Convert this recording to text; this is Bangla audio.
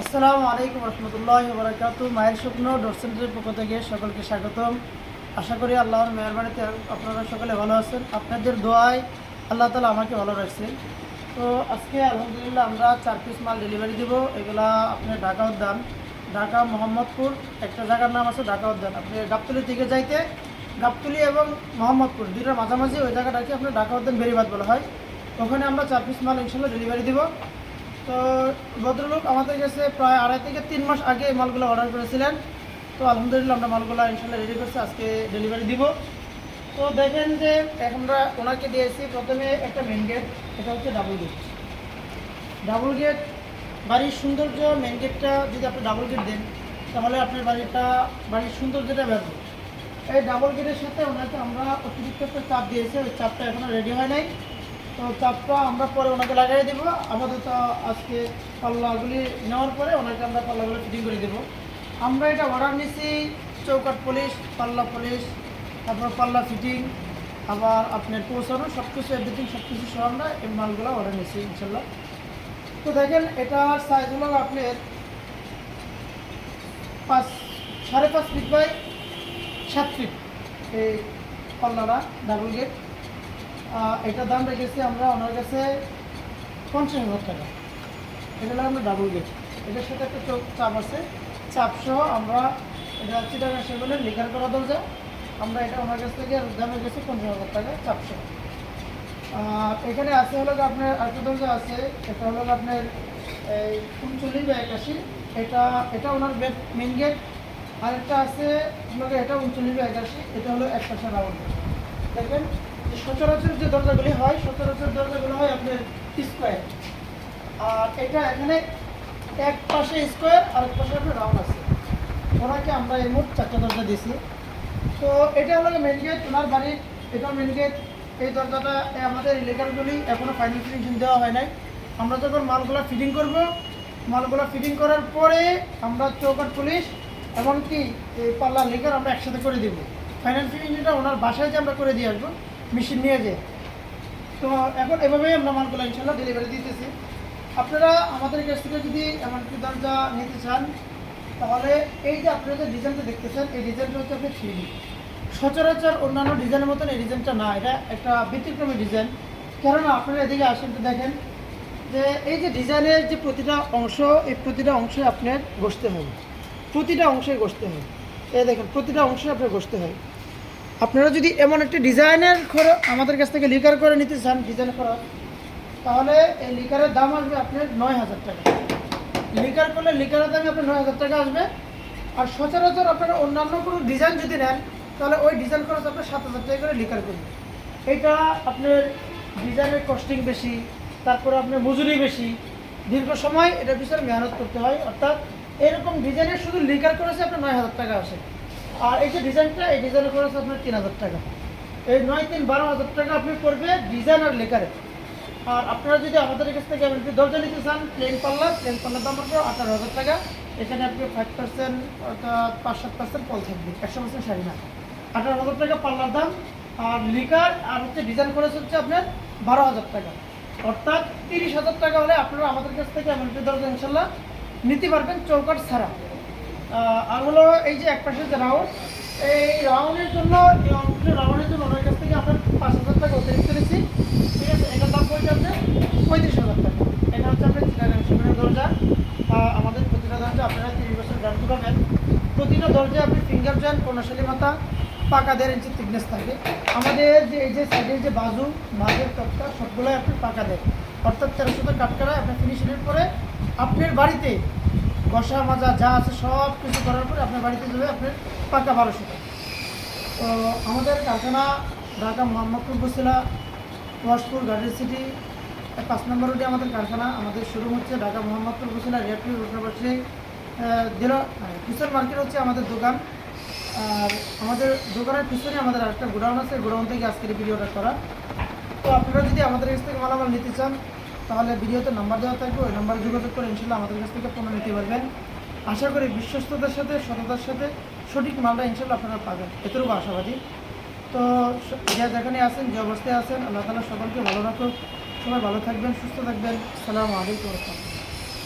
আসসালামু আলাইকুম রহমতুল্লাহ বরাকাত মায়ের স্বপ্ন ডট সেন্টারের পক্ষ থেকে সকলকে স্বাগতম। আশা করি আল্লাহর মেহরবানিতে আপনারা সকলে ভালো আছেন। আপনাদের দোয়ায় আল্লাহ তালা আমাকে ভালো রাখছে। তো আজকে আলহামদুলিল্লাহ আমরা চার পিস মাল ডেলিভারি দিব। এগুলা আপনার ঢাকা উদ্যান, ঢাকা মোহাম্মদপুর, একটা জায়গার নাম আছে ঢাকা উদ্যান। আপনি গাবতলি থেকে যাইতে গাবতলি এবং মোহাম্মদপুর দুইটার মাঝামাঝি ওই জায়গাটাকে আপনার ঢাকা উদ্যান বেরিবাদ বলা হয়। ওখানে আমরা চার পিস মাল ইনশাল্লাহ ডেলিভারি দিব। তো ভদ্রলোক আমাদের কাছে প্রায় আড়াই থেকে তিন মাস আগে এই মালগুলো অর্ডার করেছিলেন। তো আলহামদুলিল্লাহ আমরা মালগুলো ইনশাল্লাহ রেডি করছি, আজকে ডেলিভারি দিব। তো দেখেন যে আমরা ওনাকে দিয়েছি প্রথমে একটা মেন গেট এটা হচ্ছে ডাবল গেট ডাবল গেট বাড়ির সৌন্দর্য মেন গেটটা যদি আপনি ডাবল গেট দেন, তাহলে আপনার বাড়িটা, বাড়ির সৌন্দর্যটা বেরবে এই ডাবল গেটের সাথে ওনাকে আমরা অতিরিক্ত একটা চাপ দিয়েছি, ওই চাপটা এখনও রেডি হয় নাই। তো চাপটা আমরা পরে ওনাকে লাগিয়ে দেবো। আপাতত আজকে পাল্লাগুলি নেওয়ার পরে ওনাকে আমরা পাল্লাগুলো ফিটিং করে দেবো। আমরা এটা অর্ডার নিছি চৌকাট পলিশ পাল্লা পলিশ তারপর পাল্লা ফিটিং আবার আপনার পৌঁছানো সব কিছু এভরিথিং সব কিছু সহ আমরা এই মালগুলো অর্ডার নিছি, ইনশাল্লাহ। তো দেখেন, এটার সাইজ হলো আপনার পাঁচ, সাড়ে পাঁচ ফিট বাই সাত ফিট এই পাল্লাটা ডাবল গেট এটার দাম রেখেছি আমরা ওনার কাছে পঞ্চাশ হাজার টাকা। এটা হলো আমরা ডাবল গেট এটার সাথে একটা চোখ চাপ আছে। চাপ সহ আমরা এটা চিটাগাং সেগুলো লিখার করা দরজা। আমরা এটা ওনার কাছ থেকে দাম রেখেছি পঞ্চাশ হাজার টাকা চাপ সহ। এখানে আছে হলো আপনার আরেকটা দরজা আছে। এটা হলো আপনার এই উনচল্লিশ বা একাশি। এটা এটা ওনার মেন গেট আরেকটা আছে গিয়ে এটা উনচল্লিশ বা একাশি। এটা হলো এক পাশে রাউন্ড দেখবেন যে সচরাচর যে দরজাগুলি হয়, সচরাচর দরজাগুলো হয় আপনার স্কোয়ার আর এটা এখানে এক পাশে স্কোয়ার আর এক পাশে আপনার রাউন্ড আছে। ওনাকে আমরা এই মোট চারটা দরজা দিয়েছি। তো এটা হলো মেন গেট ওনার বাড়ির এটা মেন গেট এই দরজাটা আমাদের ইলেকারগুলি এখনও ফাইনাল ফিনিশিং দেওয়া হয় নাই। আমরা যখন মালগুলো ফিটিং করব, মালগুলা ফিটিং করার পরে আমরা চৌকাট পুলিশ এমনকি পাল্লা লিকার আমরা একসাথে করে দিব। ফাইনাল ফিনিশিংটা ওনার বাসায় যে আমরা করে দিয়ে আসব মেশিন নিয়ে যে। তো এখন এভাবেই আমরা মালগুলো ইনশাল্লাহ ডেলিভারি দিতেছি। আপনারা আমাদের কাছ থেকে যদি এমনকি দরজা নিতে চান, তাহলে এই যে আপনারা যে ডিজাইনটা দেখতেছেন, এই ডিজাইনটা হচ্ছে আপনি থ্রি সচরাচর অন্যান্য ডিজাইনের মতন এই ডিজাইনটা না, এটা একটা ব্যতিক্রমী ডিজাইন কেননা আপনারা এদিকে আসেন তো দেখেন যে এই যে ডিজাইনের যে প্রতিটা অংশ, এই প্রতিটা অংশে আপনার বসতে হবে। প্রতিটা অংশে বসতে হবে। এই দেখেন, প্রতিটা অংশে আপনার বসতে হয়। আপনারা যদি এমন একটা ডিজাইনের খরচ আমাদের কাছ থেকে লিকার করে নিতে চান, ডিজাইন করা, তাহলে এই লিকারের দাম আসবে আপনার নয় হাজার টাকা। লিকার করলে লিকারের দামে আপনার নয় হাজার টাকা আসবে। আর সচরাচর আপনারা অন্যান্য কোনো ডিজাইন যদি নেন, তাহলে ওই ডিজাইন খরচ আপনার সাত হাজার টাকা করে লিকার করবে এটা আপনার ডিজাইনের কস্টিং বেশি, তারপরে আপনার মজুরি বেশি। দীর্ঘ সময় এটার পিছনে মেহনত করতে হয়, অর্থাৎ এরকম ডিজাইনের শুধু লিকার করেছে আপনার নয় হাজার টাকা আসে আর এই যে ডিজাইনটা এই ডিজাইনের খরচ আপনার তিন হাজার টাকা। এই নয় তিন বারো হাজার টাকা আপনি পড়বে ডিজাইন আর লেকারে আর আপনারা যদি আমাদের কাছ থেকে এমনকি দরজা নিতে চান প্লেন পাল্লা প্লেন পাল্লার দাম পড়বে আঠারো হাজার টাকা। এখানে আপনি ফাইভ পার্সেন্ট অর্থাৎ পাঁচ সাত পার্সেন্ট পল থাকবে, একশো পার্সেন্ট শাড়ি না। আঠারো হাজার টাকা পাল্লার দাম। আর লিকার আর হচ্ছে ডিজাইন খরচ হচ্ছে আপনার বারো হাজার টাকা। অর্থাৎ তিরিশ হাজার টাকা হলে আপনারা আমাদের কাছ থেকে এমনকি দরজা ইনশাল্লাহ নিতে পারবেন চৌকাট ছাড়া। আর হলো এই যে এক পাশে যে রাউন্ড, এই রাউন্ডের জন্য রাউন্ডের জন্য ওনার কাছ থেকে আপনার পাঁচ হাজার টাকা অতিরিক্ত নিচ্ছি। ঠিক আছে, এটার দাম পড়ছে আপনার পঁয়ত্রিশ হাজার টাকা। এটা হচ্ছে আপনার চিটাগাং সেগুনের দরজা। আমাদের প্রতিটা দরজা আপনারা তিরিশ বছর গ্যারান্টি পাবেন। প্রতিটা দরজায় আপনি ফিঙ্গার জয়েন্ট কর্ণশালী মাথা, পাকা দেড় ইঞ্চি থিকনেস থাকে। আমাদের যে এই যে সাইডের যে বাজু মাঝের তক্তা, সবগুলোই আপনি পাকা দেয় অর্থাৎ তেরোশো কাট করা আপনার ফিনিশিংয়ের পরে আপনার বাড়িতে বসা মাজা যা আছে সব কিছু করার পরে আপনার বাড়িতে যাবে আপনার পাকা বারোশো। টাকা তো আমাদের কারখানা ঢাকা, মোহাম্মদপুর, বসিলা ওয়াশপুর গার্ডেন সিটি পাঁচ নম্বর রোডে আমাদের কারখানা, আমাদের শোরুম হচ্ছে ঢাকা, মোহাম্মদপুর, বসিলা রেডপুর রোডনাবাসী দিল কিশোর মার্কেট হচ্ছে আমাদের দোকান। আর আমাদের দোকানের পিছনে আমাদের আরেকটা গোডাউন আছে, গোডাউন থেকে আজকের ভিডিওটা করা। তো আপনারা যদি আমাদের কাছ থেকে মালামাল নিতে চান তাহলে ভিডিওতে নাম্বার দেওয়া থাকবে, ওই নাম্বারে যোগাযোগ করে ইনশাল্লাহ আমাদের কাছ থেকে পণ্য নিতে পারবেন। আশা করি বিশ্বস্ততার সাথে, সততার সাথে সঠিক মালটা ইনশাল্লাহ আপনারা পাবেন। এতটুকু আশাবাদী। তো যে যেখানে আছেন, যে অবস্থায় আসেন আল্লাহ তালা সকলকে ভালো রাখুন সবাই ভালো থাকবেন, সুস্থ থাকবেন। সালামু আলাইকুম